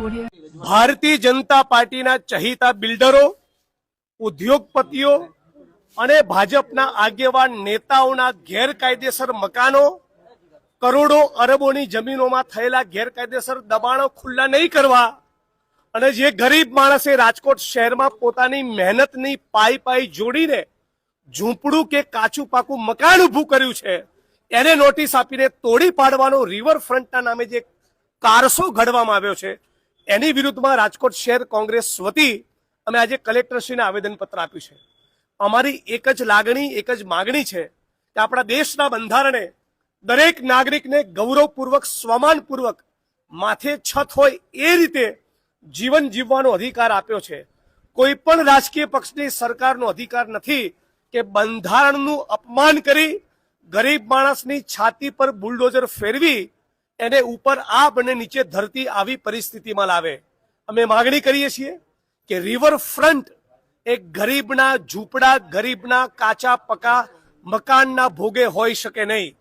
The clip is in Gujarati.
ભારતીય જનતા પાર્ટીના ચહિતા બિલ્ડરો, ઉદ્યોગપતિઓ અને ભાજપના આગેવાન નેતાઓના ગેરકાયદેસર મકાનો, કરોડો અરબોની જમીનોમાં થયેલા ગેરકાયદેસર દબાણો ખુલ્લા નહીં કરવા અને જે ગરીબ માણસે રાજકોટ શહેરમાં પોતાની મહેનતની પાઈ પાઈ જોડીને ઝૂંપડું કે કાચું પાકું મકાન ઊભું કર્યું છે, એને નોટિસ આપીને તોડી પાડવાનો રિવરફ્રન્ટના નામે જે કારસો ઘડવામાં આવ્યો છે એની વિરુદ્ધમાં રાજકોટ શહેર કોંગ્રેસ વતી અમે આજે કલેક્ટરશ્રીને આવેદનપત્ર આપ્યું છે. અમારી એક જ લાગણી, એક જ માગણી છે કે આપણા દેશના બંધારણે દરેક નાગરિકને ગૌરવપૂર્વક, સ્વમાનપૂર્વક માથે છત હોય એ રીતે જીવન જીવવાનો અધિકાર આપ્યો છે. કોઈ પણ રાજકીય પક્ષની સરકારનો અધિકાર નથી કે બંધારણનું અપમાન કરી ગરીબ માણસની છાતી પર બુલડોઝર ફેરવી એને ઉપર આ અને નીચે ધરતી આવી પરિસ્થિતિમાં લાવે. અમે માગણી કરીએ છીએ કે રિવર ફ્રન્ટ એક ગરીબના ઝૂંપડા, ગરીબના કાચા પકા મકાનના ભોગે હોઈ શકે નહીં.